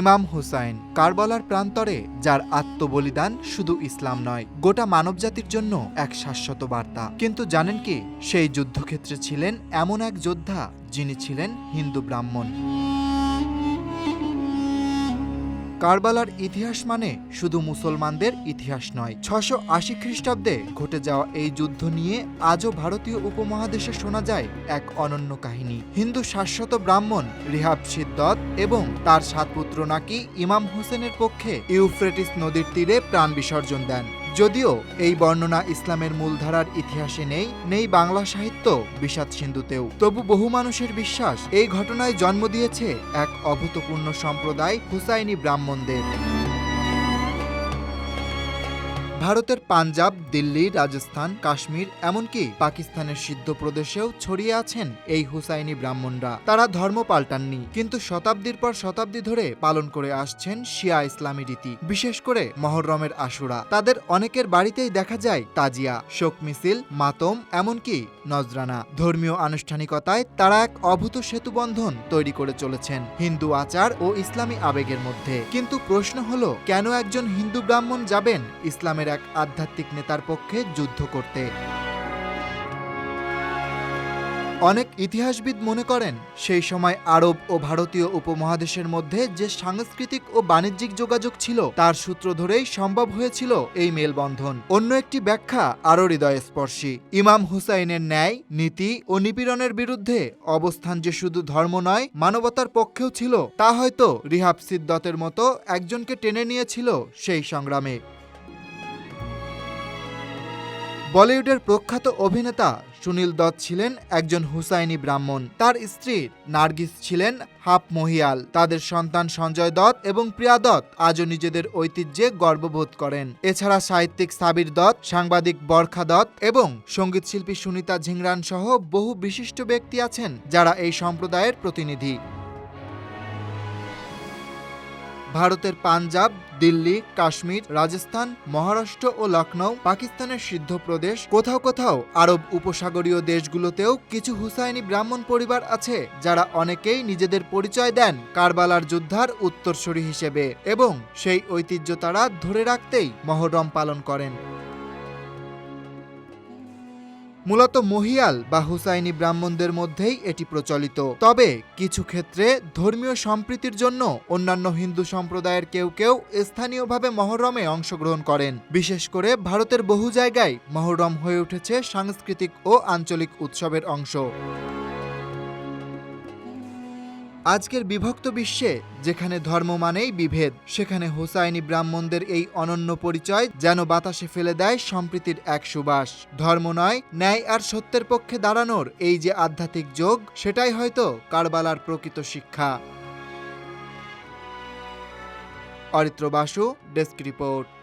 ইমাম হুসাইন, কারবালার প্রান্তরে, যার আত্মবলিদান শুধু ইসলাম নয়, গোটা মানবজাতির জন্য এক শাশ্বত বার্তা। কিন্তু জানেন কি, সেই যুদ্ধক্ষেত্রে ছিলেন এমন এক যোদ্ধা যিনি ছিলেন হিন্দু ব্রাহ্মণ। কারবালার ইতিহাস মানে শুধু মুসলমানদের ইতিহাস নয়। ছশো আশি খ্রিস্টাব্দে ঘটে যাওয়া এই যুদ্ধ নিয়ে আজও ভারতীয় উপমহাদেশে শোনা যায় এক অনন্য কাহিনী। হিন্দু শাশ্বত ব্রাহ্মণ রিহাব সিদ্দত এবং তার সাত পুত্র নাকি ইমাম হোসেনের পক্ষে ইউফ্রেটিস নদীর তীরে প্রাণ বিসর্জন দেন। যদিও এই বর্ণনা ইসলামের মূলধারার ইতিহাসে নেই নেই বাংলা সাহিত্য বিষাদ সিন্ধুতেও। তবু বহু মানুষের বিশ্বাস এই ঘটনায় জন্ম দিয়েছে এক অভূতপূর্ণ সম্প্রদায় হুসাইনি ব্রাহ্মণদের। ভারতের পাঞ্জাব, দিল্লি, রাজস্থান, কাশ্মীর, এমনকি পাকিস্তানের সিদ্ধ প্রদেশেও ছড়িয়ে আছেন এই হুসাইনি ব্রাহ্মণরা। তারা ধর্ম পাল্টাননি, কিন্তু শতাব্দীর পর শতাব্দী ধরে পালন করে আসছেন শিয়া ইসলামী রীতি, বিশেষ করে মহরমের আশুরা। তাদের অনেকের বাড়িতেই দেখা যায় তাজিয়া, শোক মিছিল, মাতম, এমনকি নজরানা। ধর্মীয় আনুষ্ঠানিকতায় তারা এক অভূত সেতুবন্ধন তৈরি করে চলেছেন হিন্দু আচার ও ইসলামী আবেগের মধ্যে। কিন্তু প্রশ্ন হলো, কেন একজন হিন্দু ব্রাহ্মণ যাবেন ইসলামের এক আধ্যাত্মিক নেতার পক্ষে যুদ্ধ করতে। অনেক ইতিহাসবিদ মনে করেন, সেই সময় আরব ও ভারতীয় উপমহাদেশের মধ্যে যে সাংস্কৃতিক ও বাণিজ্যিক যোগাযোগ ছিল, তার সূত্র ধরেই সম্ভব হয়েছিল এই মেলবন্ধন। অন্য একটি ব্যাখ্যা আরও হৃদয়স্পর্শী। ইমাম হুসাইনের ন্যায়, নীতি ও নিপীড়নের বিরুদ্ধে অবস্থান যে শুধু ধর্ম নয়, মানবতার পক্ষেও ছিল, তা হয়তো রিহাব সিদ্দতের মতো একজনকে টেনে নিয়েছিল সেই সংগ্রামে। বলিউডের প্রখ্যাত অভিনেতা সুনীল দত্ত ছিলেন একজন হুসাইনি ব্রাহ্মণ। তার স্ত্রী নার্গিস ছিলেন হাফ মহিয়াল। তাদের সন্তান সঞ্জয় দত্ত এবং প্রিয়া দত্ত আজও নিজেদের ঐতিহ্যে গর্ববোধ করেন। এছাড়া সাহিত্যিক সাবির দত্ত, সাংবাদিক বরখা দত্ত এবং সঙ্গীতশিল্পী সুনিতা ঝিংরান সহ বহু বিশিষ্ট ব্যক্তি আছেন যারা এই সম্প্রদায়ের প্রতিনিধি। ভারতের পাঞ্জাব, দিল্লি, কাশ্মীর, রাজস্থান, মহারাষ্ট্র ও লখনৌ পাকিস্তানের সিদ্ধ প্রদেশ। কোথাও কোথাও আরব উপসাগরীয় দেশগুলোতেও কিছু হুসাইনি ব্রাহ্মণ পরিবার আছে, যারা অনেকেই নিজেদের পরিচয় দেন কারবালার যোদ্ধার উত্তরসূরি হিসেবে এবং সেই ঐতিহ্য তারা ধরে রাখতেই মহরম পালন করেন। মূলত মহিয়াল বা হুসাইনি ব্রাহ্মণদের মধ্যেই এটি প্রচলিত। তবে কিছু ক্ষেত্রে ধর্মীয় সম্প্রীতির জন্য অন্যান্য হিন্দু সম্প্রদায়ের কেউ কেউ স্থানীয়ভাবে মহরমে অংশগ্রহণ করেন। বিশেষ করে ভারতের বহু জায়গায় মহরম হয়ে উঠেছে সাংস্কৃতিক ও আঞ্চলিক উৎসবের অংশ। আজকের বিভক্ত বিশ্বে, যেখানে ধর্ম মানেই বিভেদ, সেখানে হোসাইনি ব্রাহ্মণদের এই অনন্য পরিচয় যেন বাতাসে ফেলে দেয় সম্প্রীতির এক সুবাস। ধর্ম নয়, ন্যায় আর সত্যের পক্ষে দাঁড়ানোর এই যে আধ্যাত্মিক যোগ, সেটাই হয়তো কারবালার প্রকৃত শিক্ষা। Aritra Basu, desk report.